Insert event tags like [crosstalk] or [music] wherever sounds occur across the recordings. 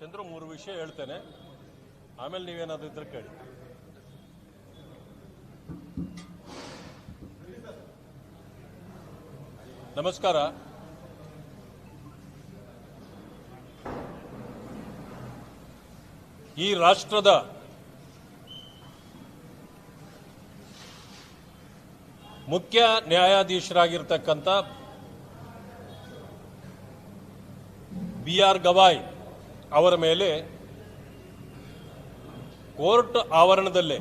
ಚಂದ್ರು ಮೂರು ವಿಷಯ ಹೇಳ್ತೇನೆ. ಆಮೇಲೆ ನೀವೇನಾದ್ರು ಇದ್ರೆ ಕೇಳಿ. ನಮಸ್ಕಾರ. ಈ ರಾಷ್ಟ್ರದ ಮುಖ್ಯ ನ್ಯಾಯಾಧೀಶರಾಗಿರ್ತಕ್ಕಂಥ ಬಿ ಆರ್ ಗವಾಯ್ ಅವರ ಮೇಲೆ ಕೋರ್ಟ್ ಆವರಣದಲ್ಲೇ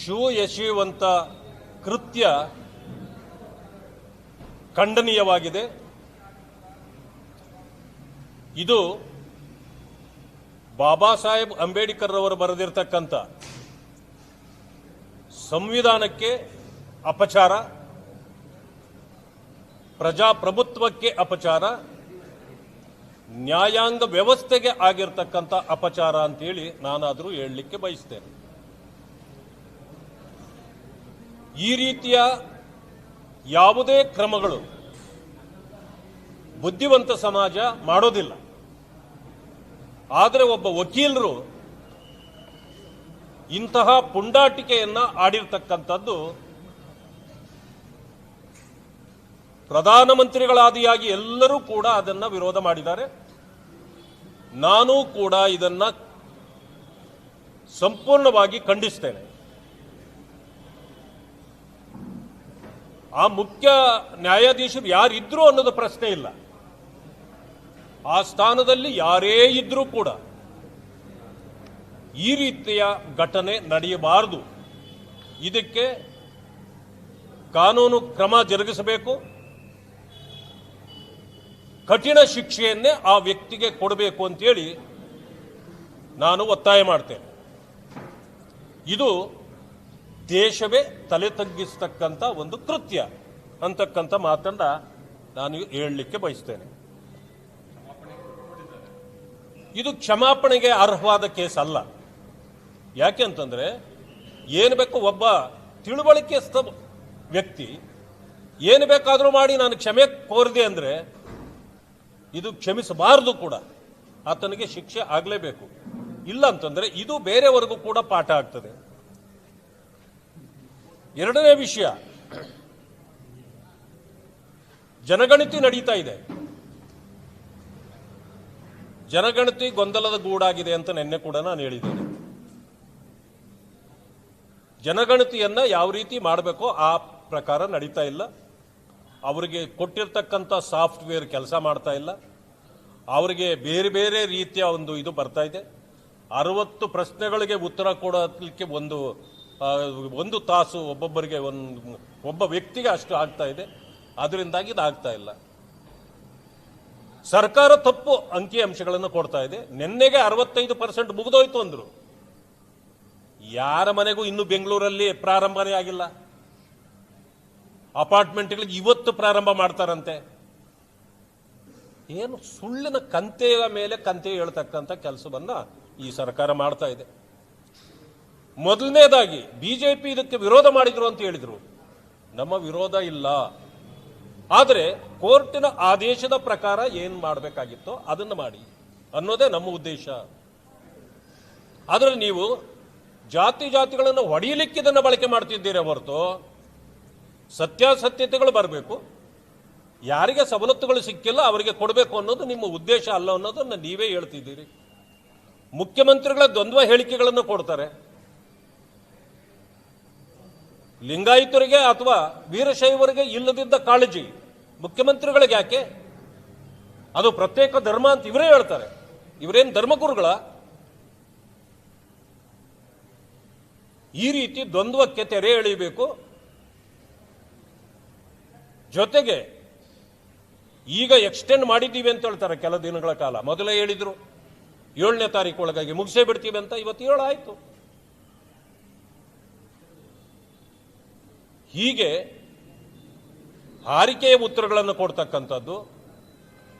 ಶೂ ಎಸೆಯುವಂಥ ಕೃತ್ಯ ಖಂಡನೀಯವಾಗಿದೆ. ಇದು ಬಾಬಾ ಸಾಹೇಬ್ ಅಂಬೇಡ್ಕರ್ ಅವರು ಬರೆದಿರ್ತಕ್ಕಂಥ ಸಂವಿಧಾನಕ್ಕೆ ಅಪಚಾರ, ಪ್ರಜಾಪ್ರಭುತ್ವಕ್ಕೆ ಅಪಚಾರ ನ್ಯಾಯಾಂಗ ವ್ಯವಸ್ಥೆಗೆ ಆಗಿರ್ತಕ್ಕಂಥ ಅಪಚಾರ ಅಂತೇಳಿ ನಾನಾದರೂ ಹೇಳಲಿಕ್ಕೆ ಬಯಸ್ತೇನೆ. ಈ ರೀತಿಯ ಯಾವುದೇ ಕ್ರಮಗಳು ಬುದ್ಧಿವಂತ ಸಮಾಜ ಮಾಡೋದಿಲ್ಲ. ಆದರೆ ಒಬ್ಬ ವಕೀಲರು ಇಂತಹ ಪುಂಡಾಟಿಕೆಯನ್ನು ಆಡಿರ್ತಕ್ಕಂಥದ್ದು ಪ್ರಧಾನಮಂತ್ರಿಗಳಾದಿಯಾಗಿ ಎಲ್ಲರೂ ಕೂಡ ಅದನ್ನು ವಿರೋಧ ಮಾಡಿದ್ದಾರೆ. ನಾನು ಕೂಡ ಇದನ್ನ ಸಂಪೂರ್ಣವಾಗಿ ಖಂಡಿಸ್ತೇನೆ. ಆ ಮುಖ್ಯ ನ್ಯಾಯಾಧೀಶರು ಯಾರಿದ್ರು ಅನ್ನೋದು ಪ್ರಶ್ನೆ ಇಲ್ಲ. ಆ ಸ್ಥಾನದಲ್ಲಿ ಯಾರೇ ಇದ್ರೂ ಕೂಡ ಈ ರೀತಿಯ ಘಟನೆ ನಡೆಯಬಾರದು. ಇದಕ್ಕೆ ಕಾನೂನು ಕ್ರಮ ಜರುಗಿಸಬೇಕು. ಕಠಿಣ ಶಿಕ್ಷೆಯನ್ನೇ ಆ ವ್ಯಕ್ತಿಗೆ ಕೊಡಬೇಕು ಅಂತೇಳಿ ನಾನು ಒತ್ತಾಯ ಮಾಡ್ತೇನೆ. ಇದು ದೇಶವೇ ತಲೆ ತಗ್ಗಿಸ್ತಕ್ಕಂಥ ಒಂದು ಕೃತ್ಯ ಅಂತಕ್ಕಂಥ ಮಾತನ್ನ ನಾನು ಹೇಳಲಿಕ್ಕೆ ಬಯಸ್ತೇನೆ. ಇದು ಕ್ಷಮಾಪಣೆಗೆ ಅರ್ಹವಾದ ಕೇಸ್ ಅಲ್ಲ. ಯಾಕೆ ಅಂತಂದ್ರೆ ಏನು ಬೇಕು ಒಬ್ಬ ತಿಳುವಳಿಕೆ ವ್ಯಕ್ತಿ ಏನು ಬೇಕಾದರೂ ಮಾಡಿ ನಾನು ಕ್ಷಮೆ ಕೋರಿದೆ ಅಂದ್ರೆ ಇದು ಕ್ಷಮಿಸಬಾರದು ಕೂಡ. ಆತನಿಗೆ ಶಿಕ್ಷೆ ಆಗಲೇಬೇಕು. ಇಲ್ಲ ಅಂತಂದ್ರೆ ಇದು ಬೇರೆವರೆಗೂ ಕೂಡ ಪಾಠ ಆಗ್ತದೆ. ಎರಡನೇ ವಿಷಯ. ಜನಗಣತಿ ನಡೀತಾ ಇದೆ. ಜನಗಣತಿ ಗೊಂದಲದ ಗೂಡಾಗಿದೆ ಅಂತ ನಿನ್ನೆ ಕೂಡ ನಾನು ಹೇಳಿದ್ದೇನೆ. ಜನಗಣತಿಯನ್ನ ಯಾವ ರೀತಿ ಮಾಡಬೇಕೋ ಆ ಪ್ರಕಾರ ನಡೀತಾ ಇಲ್ಲ. ಅವರಿಗೆ ಕೊಟ್ಟಿರ್ತಕ್ಕಂಥ ಸಾಫ್ಟ್ವೇರ್ ಕೆಲಸ ಮಾಡ್ತಾ ಇಲ್ಲ. ಅವರಿಗೆ ಬೇರೆ ಬೇರೆ ರೀತಿಯ ಒಂದು ಇದು ಬರ್ತಾ ಇದೆ. ಅರವತ್ತು ಪ್ರಶ್ನೆಗಳಿಗೆ ಉತ್ತರ ಕೊಡಲಿಕ್ಕೆ ಒಂದು ಒಂದು ತಾಸು ಒಬ್ಬೊಬ್ಬರಿಗೆ ಒಂದು, ಒಬ್ಬ ವ್ಯಕ್ತಿಗೆ ಅಷ್ಟು ಆಗ್ತಾ ಇದೆ. ಅದರಿಂದಾಗಿ ಇದು ಆಗ್ತಾ ಇಲ್ಲ. ಸರ್ಕಾರ ತಪ್ಪು ಅಂಕಿ ಅಂಶಗಳನ್ನು ಕೊಡ್ತಾ ಇದೆ. ನಿನ್ನೆಗೆ ಅರವತ್ತೈದು ಪರ್ಸೆಂಟ್ ಮುಗಿದೋಯ್ತು ಅಂದರು. ಯಾರ ಮನೆಗೂ ಇನ್ನು ಬೆಂಗಳೂರಲ್ಲಿ ಪ್ರಾರಂಭನೇ ಆಗಿಲ್ಲ. ಅಪಾರ್ಟ್ಮೆಂಟ್ಗಳಿಗೆ ಇವತ್ತು ಪ್ರಾರಂಭ ಮಾಡ್ತಾರಂತೆ. ಏನು ಸುಳ್ಳಿನ ಕಂತೆಯ ಮೇಲೆ ಕಂತೆ ಹೇಳ್ತಕ್ಕಂಥ ಕೆಲಸವನ್ನ ಈ ಸರ್ಕಾರ ಮಾಡ್ತಾ ಇದೆ. ಮೊದಲನೇದಾಗಿ ಬಿಜೆಪಿ ಇದಕ್ಕೆ ವಿರೋಧ ಮಾಡಿದ್ರು ಅಂತ ಹೇಳಿದ್ರು. ನಮ್ಮ ವಿರೋಧ ಇಲ್ಲ. ಆದರೆ ಕೋರ್ಟಿನ ಆದೇಶದ ಪ್ರಕಾರ ಏನು ಮಾಡಬೇಕಾಗಿತ್ತೋ ಅದನ್ನು ಮಾಡಿ ಅನ್ನೋದೇ ನಮ್ಮ ಉದ್ದೇಶ. ಆದರೆ ನೀವು ಜಾತಿ ಜಾತಿಗಳನ್ನು ಹೊಡೆಯಲಿಕ್ಕೆ ಇದನ್ನು ಬಳಕೆ ಮಾಡ್ತಿದ್ದೀರಾ ಹೊರತು ಸತ್ಯಾಸತ್ಯತೆಗಳು ಬರಬೇಕು. ಯಾರಿಗೆ ಸವಲತ್ತುಗಳು ಸಿಕ್ಕಿಲ್ಲ ಅವರಿಗೆ ಕೊಡಬೇಕು ಅನ್ನೋದು ನಿಮ್ಮ ಉದ್ದೇಶ ಅಲ್ಲ ಅನ್ನೋದನ್ನು ನೀವೇ ಹೇಳ್ತಿದ್ದೀರಿ. ಮುಖ್ಯಮಂತ್ರಿಗಳ ದ್ವಂದ್ವ ಹೇಳಿಕೆಗಳನ್ನು ಕೊಡ್ತಾರೆ. ಲಿಂಗಾಯಿತರಿಗೆ ಅಥವಾ ವೀರಶೈವರಿಗೆ ಇಲ್ಲದಿದ್ದ ಕಾಳಜಿ ಮುಖ್ಯಮಂತ್ರಿಗಳಿಗೆ ಯಾಕೆ? ಅದು ಪ್ರತ್ಯೇಕ ಧರ್ಮ ಅಂತ ಇವರೇ ಹೇಳ್ತಾರೆ. ಇವರೇನು ಧರ್ಮಗುರುಗಳ? ಈ ರೀತಿ ದ್ವಂದ್ವಕ್ಕೆ ತೆರೆ ಎಳೆಯಬೇಕು. ಜೊತೆಗೆ ಈಗ ಎಕ್ಸ್ಟೆಂಡ್ ಮಾಡಿದ್ದೀವಿ ಅಂತ ಹೇಳ್ತಾರೆ ಕೆಲ ದಿನಗಳ ಕಾಲ. ಮೊದಲೇ ಹೇಳಿದ್ರು, ಏಳನೇ ತಾರೀಕು ಒಳಗಾಗಿ ಮುಗಿಸೇ ಬಿಡ್ತೀವಿ ಅಂತ ಇವತ್ತು ಏಳು ಆಯಿತು ಹೀಗೆ ಹಾರಿಕೆಯ ಉತ್ತರಗಳನ್ನು ಕೊಡ್ತಕ್ಕಂಥದ್ದು,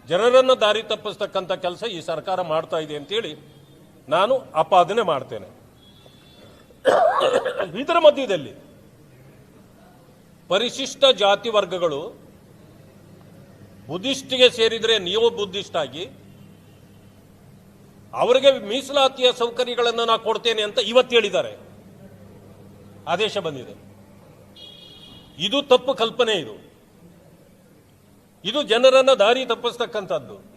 ಜನರನ್ನು ದಾರಿ ತಪ್ಪಿಸ್ತಕ್ಕಂಥ ಕೆಲಸ ಈ ಸರ್ಕಾರ ಮಾಡ್ತಾ ಇದೆ ಅಂತೇಳಿ ನಾನು ಆಪಾದನೆ ಮಾಡ್ತೇನೆ. [coughs] ಇದರ ಮಧ್ಯದಲ್ಲಿ ಪರಿಶಿಷ್ಟ ಜಾತಿ ವರ್ಗಗಳು ಬುದ್ಧಿಸ್ಟ್ಗೆ ಸೇರಿದರೆ ನೀವು ಬುದ್ಧಿಸ್ಟ್ ಆಗಿ ಅವರಿಗೆ ಮೀಸಲಾತಿಯ ಸೌಕರ್ಯಗಳನ್ನು ನಾ ಕೊಡ್ತೇನೆ ಅಂತ ಇವತ್ತು ಹೇಳಿದ್ದಾರೆ. ಆದೇಶ ಬಂದಿದೆ. ಇದು ತಪ್ಪು ಕಲ್ಪನೆ ಇದು. ಇದು ಜನರನ್ನ ದಾರಿ ತಪ್ಪಿಸ್ತಕ್ಕಂಥದ್ದು.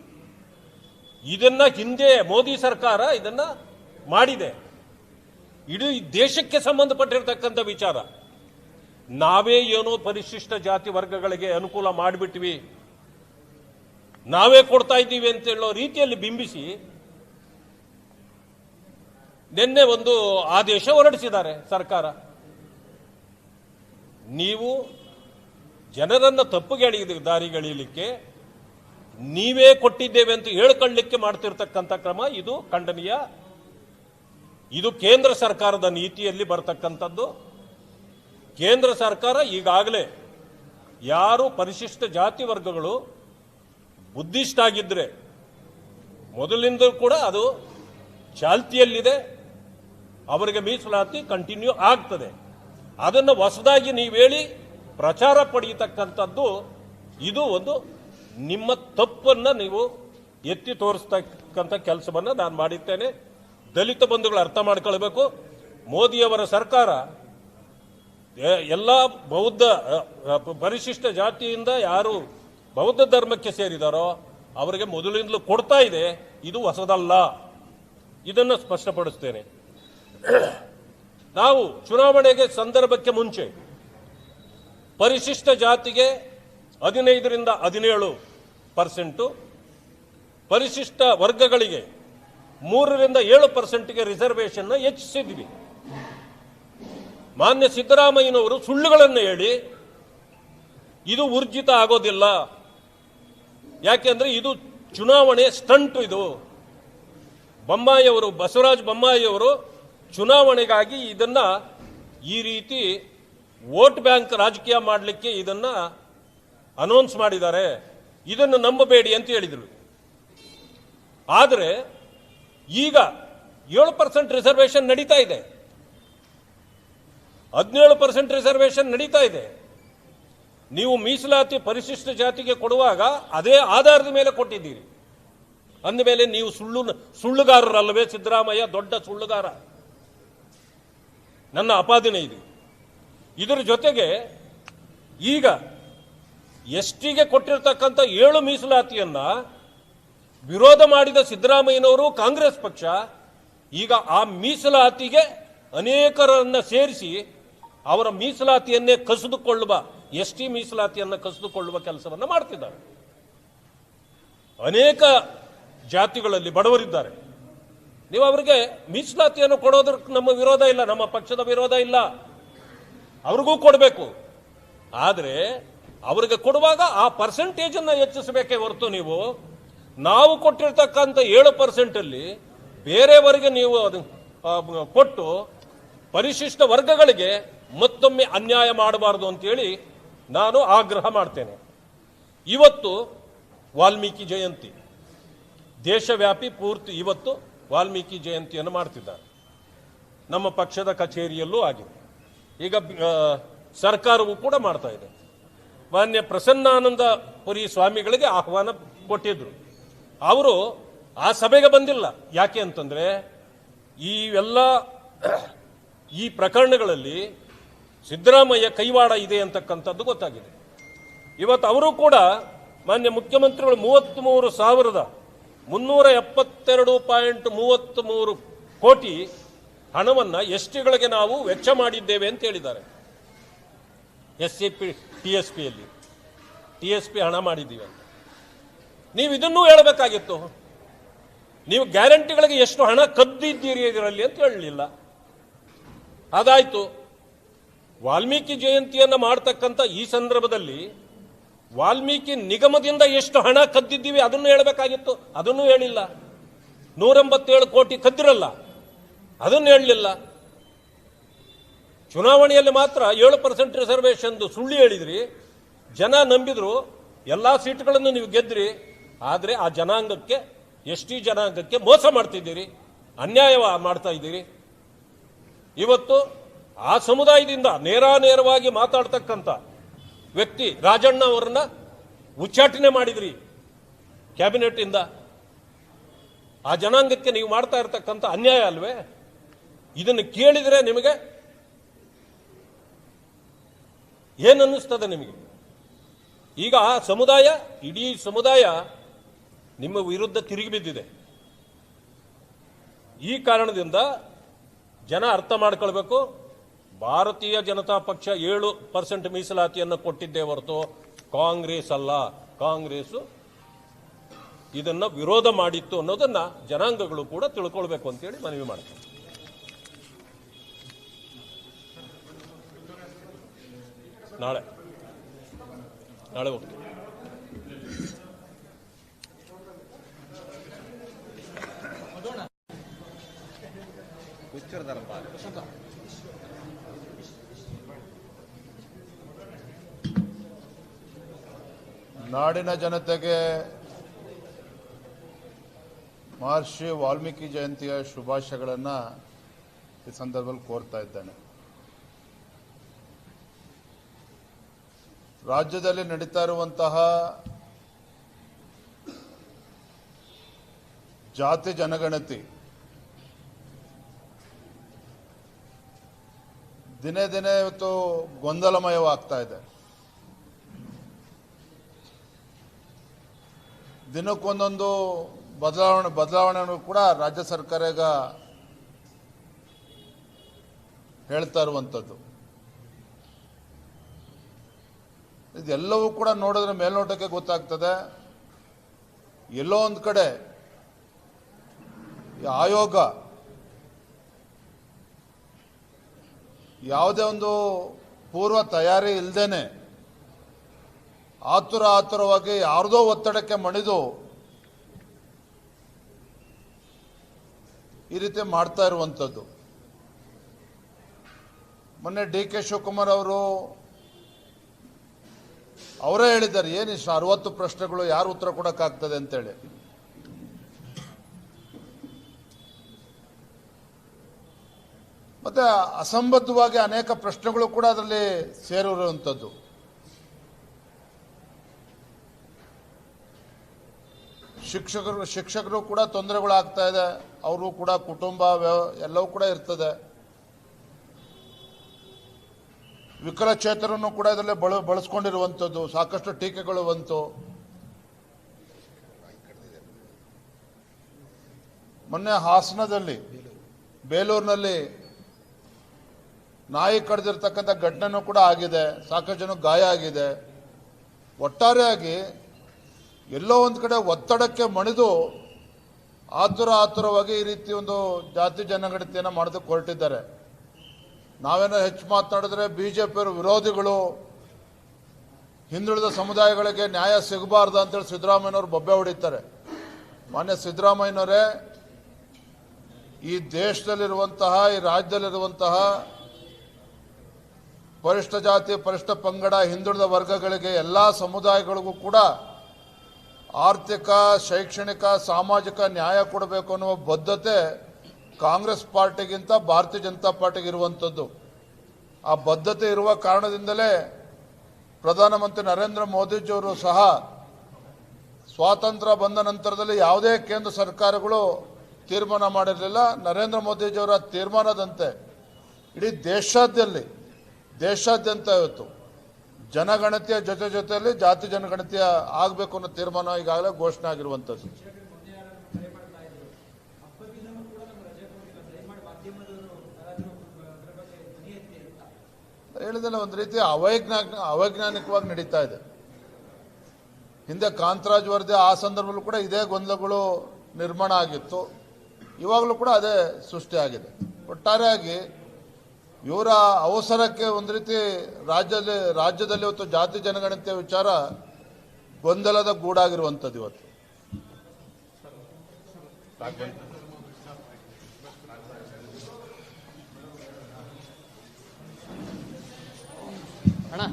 ಇದನ್ನ ಹಿಂದೆ ಮೋದಿ ಸರ್ಕಾರ ಇದನ್ನ ಮಾಡಿದೆ. ಇಡೀ ದೇಶಕ್ಕೆ ಸಂಬಂಧಪಟ್ಟಿರತಕ್ಕಂಥ ವಿಚಾರ. ನಾವೇ ಏನೋ ಪರಿಶಿಷ್ಟ ಜಾತಿ ವರ್ಗಗಳಿಗೆ ಅನುಕೂಲ ಮಾಡಿಬಿಟ್ವಿ. ನಾವೇ ಕೊಡ್ತಾ ಇದ್ದೀವಿ ಅಂತ ಹೇಳೋ ರೀತಿಯಲ್ಲಿ ಬಿಂಬಿಸಿ ನಿನ್ನೆ ಒಂದು ಆದೇಶ ಹೊರಡಿಸಿದ್ದಾರೆ ಸರ್ಕಾರ. ನೀವು ಜನರನ್ನು ತಪ್ಪುಗೆ ದಾರಿಗಳಿಲಿಕ್ಕೆ ನೀವೇ ಕೊಟ್ಟಿದ್ದೇವೆ ಅಂತ ಹೇಳ್ಕೊಳ್ಳಿಕ್ಕೆ ಮಾಡ್ತಿರ್ತಕ್ಕಂಥ ಕ್ರಮ ಇದು ಖಂಡನೀಯ. ಇದು ಕೇಂದ್ರ ಸರ್ಕಾರದ ನೀತಿಯಲ್ಲಿ ಬರ್ತಕ್ಕಂಥದ್ದು. ಕೇಂದ್ರ ಸರ್ಕಾರ ಈಗಾಗಲೇ ಯಾರು ಪರಿಶಿಷ್ಟ ಜಾತಿ ವರ್ಗಗಳು ಬುದ್ಧಿಸ್ಟ್ ಆಗಿದ್ದರೆ ಮೊದಲಿಂದ ಕೂಡ ಅದು ಚಾಲ್ತಿಯಲ್ಲಿದೆ. ಅವರಿಗೆ ಮೀಸಲಾತಿ ಕಂಟಿನ್ಯೂ ಆಗ್ತದೆ. ಅದನ್ನು ಹೊಸದಾಗಿ ನೀವು ಹೇಳಿ ಪ್ರಚಾರ ಪಡೆಯತಕ್ಕಂಥದ್ದು ಇದು ಒಂದು ನಿಮ್ಮ ತಪ್ಪನ್ನು ನೀವು ಎತ್ತಿ ತೋರಿಸ್ತಕ್ಕಂಥ ಕೆಲಸವನ್ನು ನಾನು ಮಾಡಿದ್ದೇನೆ ದಲಿತ ಬಂಧುಗಳು ಅರ್ಥ ಮಾಡ್ಕೊಳ್ಬೇಕು. ಮೋದಿಯವರ ಸರ್ಕಾರ ಎಲ್ಲ ಬೌದ್ಧ ಪರಿಶಿಷ್ಟ ಜಾತಿಯಿಂದ ಯಾರು ಬೌದ್ಧ ಧರ್ಮಕ್ಕೆ ಸೇರಿದಾರೋ ಅವರಿಗೆ ಮೊದಲಿಂದಲೂ ಕೊಡ್ತಾ ಇದೆ, ಇದು ಹೊಸದಲ್ಲ. ಇದನ್ನು ಸ್ಪಷ್ಟಪಡಿಸ್ತೇನೆ. ನಾವು ಚುನಾವಣೆಗೆ ಸಂದರ್ಭಕ್ಕೆ ಮುಂಚೆ ಪರಿಶಿಷ್ಟ ಜಾತಿಗೆ ಹದಿನೈದರಿಂದ ಹದಿನೇಳು ಪರ್ಸೆಂಟು, ಪರಿಶಿಷ್ಟ ವರ್ಗಗಳಿಗೆ ಮೂರರಿಂದ ಏಳು ಪರ್ಸೆಂಟ್ಗೆ ರಿಸರ್ವೇಷನ್ನ ಹೆಚ್ಚಿಸಿದ್ವಿ ಮಾನ್ಯ ಸಿದ್ದರಾಮಯ್ಯನವರು ಸುಳ್ಳುಗಳನ್ನು ಹೇಳಿ, ಇದು ಊರ್ಜಿತ ಆಗೋದಿಲ್ಲ. ಯಾಕೆಂದ್ರೆ ಇದು ಚುನಾವಣೆ ಸ್ಟಂಟ್ ಇದು. ಬೊಮ್ಮಾಯಿಯವರು, ಬಸವರಾಜ ಬೊಮ್ಮಾಯಿಯವರು ಚುನಾವಣೆಗಾಗಿ ಇದನ್ನ ಈ ರೀತಿ ವೋಟ್ ಬ್ಯಾಂಕ್ ರಾಜಕೀಯ ಮಾಡಲಿಕ್ಕೆ ಇದನ್ನ ಅನೌನ್ಸ್ ಮಾಡಿದ್ದಾರೆ. ಇದನ್ನು ನಂಬಬೇಡಿ ಅಂತ ಹೇಳಿದರು. ಆದರೆ ಈಗ ಏಳು ಪರ್ಸೆಂಟ್ ರಿಸರ್ವೇಷನ್ ನಡೀತಾ ಇದೆ. ಹದಿನೇಳು ಪರ್ಸೆಂಟ್ ರಿಸರ್ವೇಷನ್ ನಡೀತಾ ಇದೆ. ನೀವು ಮೀಸಲಾತಿ ಪರಿಶಿಷ್ಟ ಜಾತಿಗೆ ಕೊಡುವಾಗ ಅದೇ ಆಧಾರದ ಮೇಲೆ ಕೊಟ್ಟಿದ್ದೀರಿ. ಅಂದಮೇಲೆ ನೀವು ಸುಳ್ಳು ಸುಳ್ಳುಗಾರರಲ್ಲವೇ ಸಿದ್ದರಾಮಯ್ಯ? ದೊಡ್ಡ ಸುಳ್ಳುಗಾರ. ನನ್ನ ಅಪಾದನೆ ಇದು. ಇದರ ಜೊತೆಗೆ ಈಗ ಎಷ್ಟಿಗೆ ಕೊಟ್ಟಿರ್ತಕ್ಕಂಥ ಏಳು ಮೀಸಲಾತಿಯನ್ನ ವಿರೋಧ ಮಾಡಿದ ಸಿದ್ದರಾಮಯ್ಯನವರು ಕಾಂಗ್ರೆಸ್ ಪಕ್ಷ ಈಗ ಆ ಮೀಸಲಾತಿಗೆ ಅನೇಕರನ್ನ ಸೇರಿಸಿ ಅವರ ಮೀಸಲಾತಿಯನ್ನೇ ಕಸಿದುಕೊಳ್ಳುವ ಎಸ್ ಟಿ ಮೀಸಲಾತಿಯನ್ನು ಕಸಿದುಕೊಳ್ಳುವ ಕೆಲಸವನ್ನು ಮಾಡ್ತಿದ್ದಾರೆ. ಅನೇಕ ಜಾತಿಗಳಲ್ಲಿ ಬಡವರಿದ್ದಾರೆ. ನೀವು ಅವರಿಗೆ ಮೀಸಲಾತಿಯನ್ನು ಕೊಡೋದಕ್ಕೆ ನಮ್ಮ ವಿರೋಧ ಇಲ್ಲ, ನಮ್ಮ ಪಕ್ಷದ ವಿರೋಧ ಇಲ್ಲ. ಅವ್ರಿಗೂ ಕೊಡಬೇಕು. ಆದರೆ ಅವರಿಗೆ ಕೊಡುವಾಗ ಆ ಪರ್ಸೆಂಟೇಜನ್ನು ಹೆಚ್ಚಿಸಬೇಕೇ ಹೊರತು ನೀವು, ನಾವು ಕೊಟ್ಟಿರ್ತಕ್ಕಂಥ ಏಳು ಪರ್ಸೆಂಟಲ್ಲಿ ಬೇರೆಯವರಿಗೆ ನೀವು ಅದು ಕೊಟ್ಟು ಪರಿಶಿಷ್ಟ ವರ್ಗಗಳಿಗೆ ಮತ್ತೊಮ್ಮೆ ಅನ್ಯಾಯ ಮಾಡಬಾರದು ಅಂತೇಳಿ ನಾನು ಆಗ್ರಹ ಮಾಡ್ತೇನೆ. ಇವತ್ತು ವಾಲ್ಮೀಕಿ ಜಯಂತಿ. ದೇಶವ್ಯಾಪಿ ಪೂರ್ತಿ ಇವತ್ತು ವಾಲ್ಮೀಕಿ ಜಯಂತಿಯನ್ನು ಮಾಡ್ತಿದ್ದಾರೆ. ನಮ್ಮ ಪಕ್ಷದ ಕಚೇರಿಯಲ್ಲೂ ಆಗಿದೆ. ಈಗ ಸರ್ಕಾರವು ಕೂಡ ಮಾಡ್ತಾ ಇದೆ. ಮಾನ್ಯ ಪ್ರಸನ್ನಾನಂದ ಪುರಿ ಸ್ವಾಮಿಗಳಿಗೆ ಆಹ್ವಾನ ಕೊಟ್ಟಿದ್ರು. ಅವರು ಆ ಸಭೆಗೆ ಬಂದಿಲ್ಲ. ಯಾಕೆ ಅಂತಂದರೆ ಈ ಎಲ್ಲ ಈ ಪ್ರಕರಣಗಳಲ್ಲಿ ಸಿದ್ದರಾಮಯ್ಯ ಕೈವಾಡ ಇದೆ ಅಂತಕ್ಕಂಥದ್ದು ಗೊತ್ತಾಗಿದೆ. ಇವತ್ತು ಅವರು ಕೂಡ ಮಾನ್ಯ ಮುಖ್ಯಮಂತ್ರಿಗಳು ಮೂವತ್ತ್ಮೂರು ಸಾವಿರದ ಮುನ್ನೂರ ಎಪ್ಪತ್ತೆರಡು ಪಾಯಿಂಟ್ ಮೂವತ್ತ್ಮೂರು ಕೋಟಿ ಹಣವನ್ನು ಎಸ್ ಟಿಗಳಿಗೆ ನಾವು ವೆಚ್ಚ ಮಾಡಿದ್ದೇವೆ ಅಂತ ಹೇಳಿದ್ದಾರೆ. S C P, T S ಪಿಯಲ್ಲಿ. ಟಿ ಎಸ್ ಪಿ ಹಣ ಮಾಡಿದ್ದೀವಿ ಅಂತ. ನೀವು ಇದನ್ನೂ ಹೇಳಬೇಕಾಗಿತ್ತು. ನೀವು ಗ್ಯಾರಂಟಿಗಳಿಗೆ ಎಷ್ಟು ಹಣ ಕದ್ದಿದ್ದೀರಿ ಇದರಲ್ಲಿ ಅಂತ ಹೇಳಲಿಲ್ಲ. ಅದಾಯ್ತು. ವಾಲ್ಮೀಕಿ ಜಯಂತಿಯನ್ನು ಮಾಡ್ತಕ್ಕಂಥ ಈ ಸಂದರ್ಭದಲ್ಲಿ ವಾಲ್ಮೀಕಿ ನಿಗಮದಿಂದ ಎಷ್ಟು ಹಣ ಕದ್ದಿದ್ದೀವಿ ಅದನ್ನು ಹೇಳಬೇಕಾಗಿತ್ತು. ಅದನ್ನು ಹೇಳಿಲ್ಲ. ನೂರೆಂಬತ್ತೇಳು ಕೋಟಿ ಕದ್ದಿರಲ್ಲ. ಅದನ್ನು ಹೇಳಲಿಲ್ಲ. ಚುನಾವಣೆಯಲ್ಲಿ ಮಾತ್ರ ಏಳು ಪರ್ಸೆಂಟ್ ರಿಸರ್ವೇಷನ್ ಸುಳ್ಳು ಹೇಳಿದ್ರಿ. ಜನ ನಂಬಿದ್ರು. ಎಲ್ಲಾ ಸೀಟ್ಗಳನ್ನು ನೀವು ಗೆದ್ರಿ ಆದರೆ ಆ ಜನಾಂಗಕ್ಕೆ ಎಸ್ ಜನಾಂಗಕ್ಕೆ ಮೋಸ ಮಾಡ್ತಿದ್ದೀರಿ. ಅನ್ಯಾಯ ಮಾಡ್ತಾ ಇದ್ದೀರಿ. ಇವತ್ತು ಆ ಸಮುದಾಯದಿಂದ ನೇರಾನೇರವಾಗಿ ಮಾತಾಡ್ತಕ್ಕಂಥ ವ್ಯಕ್ತಿ ರಾಜಣ್ಣ ಅವರನ್ನ ಉಚ್ಚಾಟನೆ ಮಾಡಿದ್ರಿ ಕ್ಯಾಬಿನೆಟ್ ಇಂದ ಆ ಜನಾಂಗಕ್ಕೆ ನೀವು ಮಾಡ್ತಾ ಇರತಕ್ಕಂಥ ಅನ್ಯಾಯ ಅಲ್ವೇ? ಇದನ್ನು ಕೇಳಿದ್ರೆ ನಿಮಗೆ ಏನನ್ನಿಸ್ತದೆ ನಿಮಗೆ? ಈಗ ಆ ಸಮುದಾಯ, ಇಡೀ ಸಮುದಾಯ ನಿಮ್ಮ ವಿರುದ್ಧ ತಿರುಗಿ ಬಿದ್ದಿದೆ. ಈ ಕಾರಣದಿಂದ ಜನ ಅರ್ಥ ಮಾಡ್ಕೊಳ್ಬೇಕು. ಭಾರತೀಯ ಜನತಾ ಪಕ್ಷ ಏಳು ಪರ್ಸೆಂಟ್ ಮೀಸಲಾತಿಯನ್ನು ಕೊಟ್ಟಿದ್ದೇ ಹೊರತು ಕಾಂಗ್ರೆಸ್ ಅಲ್ಲ. ಕಾಂಗ್ರೆಸ್ ಇದನ್ನ ವಿರೋಧ ಮಾಡಿತ್ತು ಅನ್ನೋದನ್ನ ಜನಾಂಗಗಳು ಕೂಡ ತಿಳ್ಕೊಳ್ಬೇಕು ಅಂತೇಳಿ ಮನವಿ ಮಾಡ್ತಾರೆ. ನಾಳೆ. ನಾಳೆ ಹೋಗ್ತೀವಿ ನಾಡಿನ ಜನತೆಗೆ ಮಹರ್ಷಿ ವಾಲ್ಮೀಕಿ ಜಯಂತಿಯ ಶುಭಾಶಯಗಳನ್ನು ಈ ಸಂದರ್ಭದಲ್ಲಿ ಕೋರ್ತಾ ಇದ್ದೇನೆ. ರಾಜ್ಯದಲ್ಲಿ ನಡೀತಾ ಇರುವಂತಹ ಜಾತಿ ಜನಗಣತಿ ದಿನೇ ದಿನೇ ಇವತ್ತು ಗೊಂದಲಮಯವಾಗ್ತಾ ಇದೆ. ದಿನಕ್ಕೊಂದೊಂದು ಬದಲಾವಣೆ, ಬದಲಾವಣೆಯನ್ನು ಕೂಡ ರಾಜ್ಯ ಸರ್ಕಾರ ಈಗ ಹೇಳ್ತಾ ಇರುವಂಥದ್ದು. ಇದೆಲ್ಲವೂ ಕೂಡ ನೋಡಿದ್ರೆ ಮೇಲ್ನೋಟಕ್ಕೆ ಗೊತ್ತಾಗ್ತದೆ. ಎಲ್ಲೋ ಒಂದು ಕಡೆ ಆಯೋಗ ಯಾವುದೇ ಒಂದು ಪೂರ್ವ ತಯಾರಿ ಇಲ್ಲದೇನೆ ಆತುರ ಆತುರವಾಗಿ ಯಾರದೋ ಒತ್ತಡಕ್ಕೆ ಮಣಿದು ಈ ರೀತಿ ಮಾಡ್ತಾ ಇರುವಂಥದ್ದು. ಮೊನ್ನೆ ಡಿ ಕೆ ಶಿವಕುಮಾರ್ ಅವರು ಅವರೇ ಹೇಳಿದ್ದಾರೆ ಏನಿಷ್ಟು ಅರವತ್ತು ಪ್ರಶ್ನೆಗಳು, ಯಾರು ಉತ್ತರ ಕೊಡೋಕ್ಕಾಗ್ತದೆ ಅಂತೇಳಿ. ಮತ್ತೆ ಅಸಂಬದ್ಧವಾಗಿ ಅನೇಕ ಪ್ರಶ್ನೆಗಳು ಕೂಡ ಅದರಲ್ಲಿ ಸೇರಿರುವಂಥದ್ದು. ಶಿಕ್ಷಕರು ಶಿಕ್ಷಕರು ಕೂಡ ತೊಂದರೆಗಳಾಗ್ತಾ ಇದೆ. ಅವರು ಕೂಡ ಕುಟುಂಬ ಎಲ್ಲವೂ ಕೂಡ ಇರ್ತದೆ. ವಿಕಲಚೇತನನ್ನು ಕೂಡ ಇದರಲ್ಲಿ ಬಳ, ಬಳಸ್ಕೊಂಡಿರುವಂಥದ್ದು, ಸಾಕಷ್ಟು ಟೀಕೆಗಳು ಬಂತು. ಮೊನ್ನೆ ಹಾಸನದಲ್ಲಿ, ಬೇಲೂರಿನಲ್ಲಿ ನಾಯಿ ಕಡ್ದಿರ್ತಕ್ಕಂಥ ಘಟನೆನೂ ಕೂಡ ಆಗಿದೆ. ಸಾಕಷ್ಟು ಜನ ಗಾಯ ಆಗಿದೆ. ಒಟ್ಟಾರೆಯಾಗಿ ಎಲ್ಲೋ ಒಂದು ಕಡೆ ಒತ್ತಡಕ್ಕೆ ಮಣಿದು ಆತುರ ಆತುರವಾಗಿ ಈ ರೀತಿ ಒಂದು ಜಾತಿ ಜನಗಣತಿಯನ್ನು ಮಾಡೋದಕ್ಕೆ ಹೊರಟಿದ್ದಾರೆ ನಾವೇನೋ ಹೆಚ್ಚು ಮಾತನಾಡಿದ್ರೆ ಬಿ ಜೆ ಪಿಯವರು ವಿರೋಧಿಗಳು, ಹಿಂದುಳಿದ ಸಮುದಾಯಗಳಿಗೆ ನ್ಯಾಯ ಸಿಗಬಾರ್ದು ಅಂತೇಳಿ ಸಿದ್ದರಾಮಯ್ಯನವರು ಬೊಬ್ಬೆ ಹೊಡಿತಾರೆ. ಮಾನ್ಯ ಸಿದ್ದರಾಮಯ್ಯನವರೇ, ಈ ದೇಶದಲ್ಲಿರುವಂತಹ, ಈ ರಾಜ್ಯದಲ್ಲಿರುವಂತಹ ಪರಿಷ್ಠ ಜಾತಿ, ಪರಿಷ್ಠ ಪಂಗಡ, ಹಿಂದುಳಿದ ವರ್ಗಗಳಿಗೆ ಎಲ್ಲ ಸಮುದಾಯಗಳಿಗೂ ಕೂಡ ಆರ್ಥಿಕ, ಶೈಕ್ಷಣಿಕ, ಸಾಮಾಜಿಕ ನ್ಯಾಯ ಕೊಡಬೇಕು ಅನ್ನುವ ಬದ್ಧತೆ ಕಾಂಗ್ರೆಸ್ ಪಾರ್ಟಿಗಿಂತ ಭಾರತೀಯ ಜನತಾ ಪಾರ್ಟಿಗೆ ಇರುವಂಥದ್ದು. ಆ ಬದ್ಧತೆ ಇರುವ ಕಾರಣದಿಂದಲೇ ಪ್ರಧಾನಮಂತ್ರಿ ನರೇಂದ್ರ ಮೋದಿಜಿಯವರು ಸಹ ಸ್ವಾತಂತ್ರ್ಯ ಬಂದ ನಂತರದಲ್ಲಿ ಯಾವುದೇ ಕೇಂದ್ರ ಸರ್ಕಾರಗಳು ತೀರ್ಮಾನ ಮಾಡಿರಲಿಲ್ಲ. ನರೇಂದ್ರ ಮೋದಿಜಿಯವರ ತೀರ್ಮಾನದಂತೆ ಇಡೀ ದೇಶಾದ್ಯಲ್ಲಿ ದೇಶಾದ್ಯಂತ ಇವತ್ತು ಜನಗಣತಿಯ ಜೊತೆ ಜೊತೆಯಲ್ಲಿ ಜಾತಿ ಜನಗಣತಿಯ ಆಗಬೇಕು ಅನ್ನೋ ತೀರ್ಮಾನ ಈಗಾಗಲೇ ಘೋಷಣೆ ಆಗಿರುವಂಥದ್ದು. ಹೇಳಿದಲ್ಲ, ಒಂದು ರೀತಿ ಅವೈಜ್ಞಾನಿಕ, ಅವೈಜ್ಞಾನಿಕವಾಗಿ ನಡೀತಾ ಇದೆ. ಹಿಂದೆ ಕಾಂತರಾಜ್ ವರದಿ ಆ ಸಂದರ್ಭದಲ್ಲೂ ಕೂಡ ಇದೇ ಗೊಂದಲಗಳು ನಿರ್ಮಾಣ ಆಗಿತ್ತು. ಇವಾಗಲೂ ಕೂಡ ಅದೇ ಸೃಷ್ಟಿಯಾಗಿದೆ ಒಟ್ಟಾರೆಯಾಗಿ ಇವರ ಅವಸರಕ್ಕೆ ಒಂದು ರೀತಿ ರಾಜ್ಯದಲ್ಲಿ ರಾಜ್ಯದಲ್ಲಿ ಇವತ್ತು ಜಾತಿ ಜನಗಣತಿಯ ವಿಚಾರ ಗೊಂದಲದ ಗೂಡಾಗಿರುವಂಥದ್ದು ಇವತ್ತು. ಅಣ್ಣ.